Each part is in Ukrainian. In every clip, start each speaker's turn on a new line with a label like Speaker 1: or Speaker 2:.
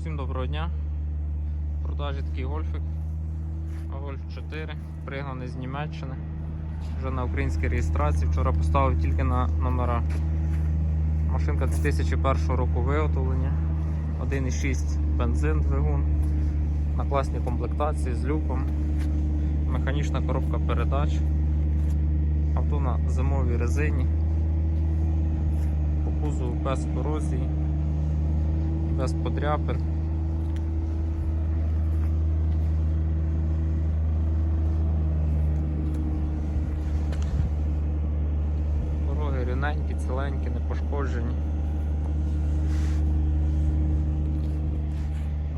Speaker 1: Всім доброго дня. В продажі такий гольфик. Гольф 4, пригнаний з Німеччини. Вже на українській реєстрації. Вчора поставив тільки на номера. Машинка 2001 року виготовлення. 1,6 бензин двигун. На класній комплектації з люком. Механічна коробка передач. Авто на зимовій резині. По кузову без корозії без подряпин. Дороги рівненькі, ціленькі, не пошкоджені.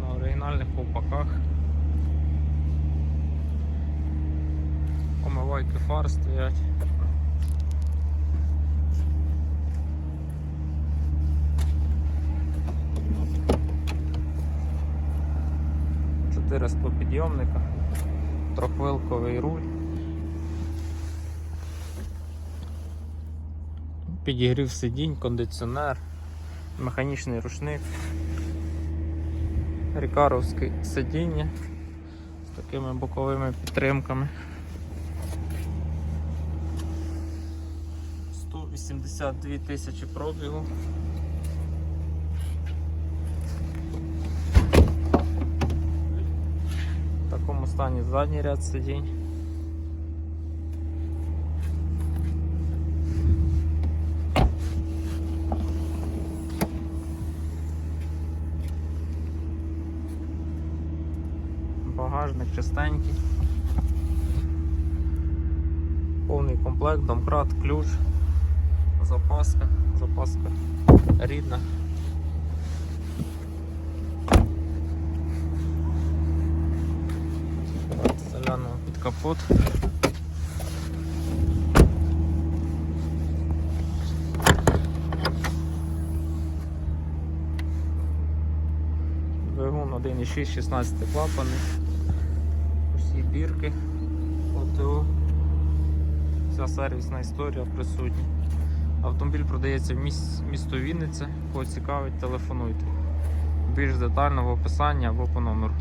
Speaker 1: На оригінальних ковпаках. Омивайки фар стоять. Чотири склопідйомника, трохвилковий руль. Підігрів сидінь, кондиціонер, механічний рушник, рікаровське сидіння з такими боковими підтримками. 182 тисячі пробігу. Такому задній ряд сидінь. Багажник чистенький. Повний комплект, домкрат, ключ, запаска, запаска рідна. Капот. Двигун 1,6, 16 клапаний. Усі бірки. ОТО. Вся сервісна історія присутня. Автомобіль продається в місто Вінниця. Кого цікавить, телефонуйте. Більш детально в описанні або по номеру.